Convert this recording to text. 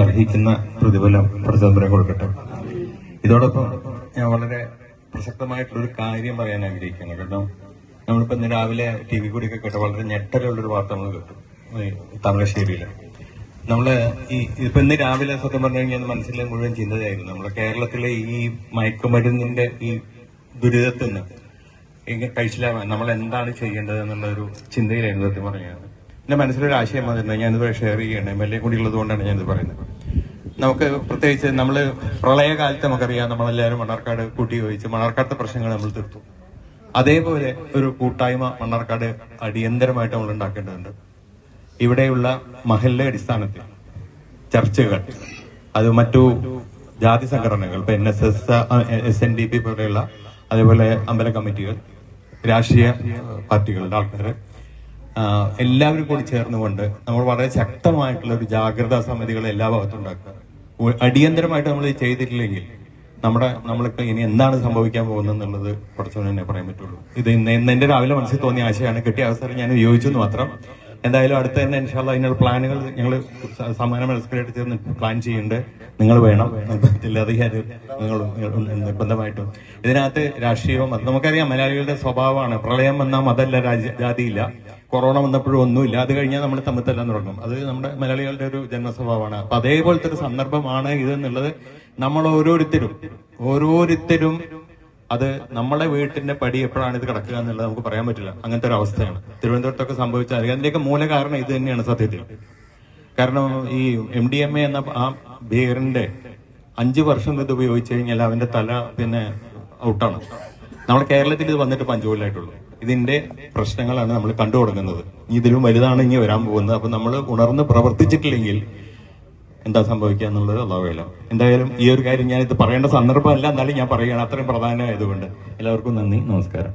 അർഹിക്കുന്ന പ്രതിഫലം പ്രചോദനം കൊടുക്കട്ടെ. ഇതോടൊപ്പം ഞാൻ വളരെ പ്രസക്തമായിട്ടുള്ള ഒരു കാര്യം പറയാൻ ആഗ്രഹിക്കുന്നു കേട്ടോ നമ്മളിപ്പോ ഇന്ന് രാവിലെ ടി വി കൂടിയൊക്കെ കേട്ട വളരെ ഞെട്ടലുള്ളൊരു വാർത്ത നമ്മൾ കേട്ടു താമരശ്ശേരിയിൽ നമ്മൾ ഈ ഇപ്പൊ ഇന്ന് രാവിലെ സത്യം പറഞ്ഞു കഴിഞ്ഞാൽ മനസ്സിൽ മുഴുവൻ ചിന്തയായിരുന്നു. നമ്മളെ കേരളത്തിലെ ഈ മയക്കുമരുന്നിന്റെ ഈ ദുരിതത്തിൽ നിന്ന് കഴിച്ചില്ല. നമ്മൾ എന്താണ് ചെയ്യേണ്ടത് എന്നുള്ള ഒരു ചിന്തയിലായിരുന്നു സത്യം പറഞ്ഞത്. എന്റെ മനസ്സിലൊരു ആശയം വന്നിരുന്നത് ഞാനിത് ഷെയർ ചെയ്യണം എം എൽ എ കൂടി ഞാനിത് പറയുന്നത്. നമുക്ക് പ്രത്യേകിച്ച് നമ്മൾ പ്രളയകാലത്ത് നമുക്കറിയാം നമ്മളെല്ലാവരും മണ്ണാർക്കാട് കൂട്ടി ചോദിച്ച് മണ്ണാർക്കാടത്തെ പ്രശ്നങ്ങൾ നമ്മൾ തീർത്തു. അതേപോലെ ഒരു കൂട്ടായ്മ മണ്ണാർക്കാട് അടിയന്തരമായിട്ട് നമ്മൾ ഉണ്ടാക്കേണ്ടതുണ്ട്. ഇവിടെയുള്ള മഹലിലെ അടിസ്ഥാനത്തിൽ ചർച്ചകൾ അത് മറ്റു ജാതി സംഘടനകൾ ഇപ്പൊ N S S S N D P പോലെയുള്ള അതേപോലെ അമ്പല കമ്മിറ്റികൾ രാഷ്ട്രീയ പാർട്ടികളുടെ ആൾക്കാർ എല്ലാവരും കൂടി ചേർന്നുകൊണ്ട് നമ്മൾ വളരെ ശക്തമായിട്ടുള്ള ഒരു ജാഗ്രതാ സമിതികൾ എല്ലാ ഭാഗത്തും ഉണ്ടാക്കുക. അടിയന്തരമായിട്ട് നമ്മൾ ഇത് ചെയ്തിട്ടില്ലെങ്കിൽ നമ്മുടെ നമ്മൾക്ക് ഇനി എന്താണ് സംഭവിക്കാൻ പോകുന്നത് എന്നുള്ളത് കുറച്ചുകൂടെ തന്നെ പറയാൻ പറ്റുള്ളൂ. ഇത് ഇന്ന് ഇന്ന് എന്റെ രാവിലെ മനസ്സിൽ തോന്നിയ ആശയമാണ്. കിട്ടിയ അവസരം ഞാൻ ഉപയോഗിച്ചു എന്ന് മാത്രം. എന്തായാലും അടുത്ത തന്നെ ഇൻഷാല്ല അതിനുള്ള പ്ലാനുകൾ ഞങ്ങൾ സമാന മത്സരമായിട്ട് ചേർന്ന് പ്ലാൻ ചെയ്യുന്നുണ്ട്. നിങ്ങൾ വേണം. നിങ്ങൾ നിർബന്ധമായിട്ടും. ഇതിനകത്ത് രാഷ്ട്രീയവും നമുക്കറിയാം മലയാളികളുടെ സ്വഭാവമാണ്. പ്രളയം വന്നാൽ മതമല്ല രാജ്യ- ജാതിയില്ല. കൊറോണ വന്നപ്പോഴും ഒന്നുമില്ല. അത് കഴിഞ്ഞാൽ നമ്മൾ തമ്മിൽ തുടങ്ങും. അത് നമ്മുടെ മലയാളികളുടെ ഒരു ജന്മസ്വഭാവമാണ്. അപ്പൊ അതേപോലത്തെ ഒരു സന്ദർഭമാണ് ഇത് എന്നുള്ളത് നമ്മൾ ഓരോരുത്തരും ഓരോരുത്തരും അത് നമ്മളെ വീട്ടിന്റെ പടി എപ്പോഴാണ് ഇത് കിടക്കുക എന്നുള്ളത് നമുക്ക് പറയാൻ പറ്റില്ല. അങ്ങനത്തെ ഒരു അവസ്ഥയാണ്. തിരുവനന്തപുരത്തൊക്കെ സംഭവിച്ചാൽ അതിന്റെയൊക്കെ മൂല കാരണം ഇത് തന്നെയാണ് സത്യത്തിൽ. കാരണം ഈ എം ഡി എം എ എന്ന ആ ഭീകരന്റെ അഞ്ചു വർഷം ഇത് ഉപയോഗിച്ചു കഴിഞ്ഞാൽ അവന്റെ തല പിന്നെ ഔട്ടാണ്. നമ്മുടെ കേരളത്തിൽ ഇത് വന്നിട്ട് കൊല്ലമായിട്ടുള്ളൂ ഇതിന്റെ പ്രശ്നങ്ങളാണ് നമ്മൾ കണ്ടു തുടങ്ങുന്നത്. ഇതിലും വലുതാണ് ഇനി വരാൻ പോകുന്നത്. അപ്പൊ നമ്മൾ ഉണർന്ന് പ്രവർത്തിച്ചിട്ടില്ലെങ്കിൽ എന്താ സംഭവിക്കുക എന്നുള്ളത് അള്ളാഹുലം എന്തായാലും ഈ ഒരു കാര്യം ഞാൻ ഇത് പറയേണ്ട സന്ദർഭമല്ല. എന്നാലും ഞാൻ പറയുകയാണ്. അത്രയും പ്രധാനമായതുകൊണ്ട്. എല്ലാവർക്കും നന്ദി. നമസ്കാരം.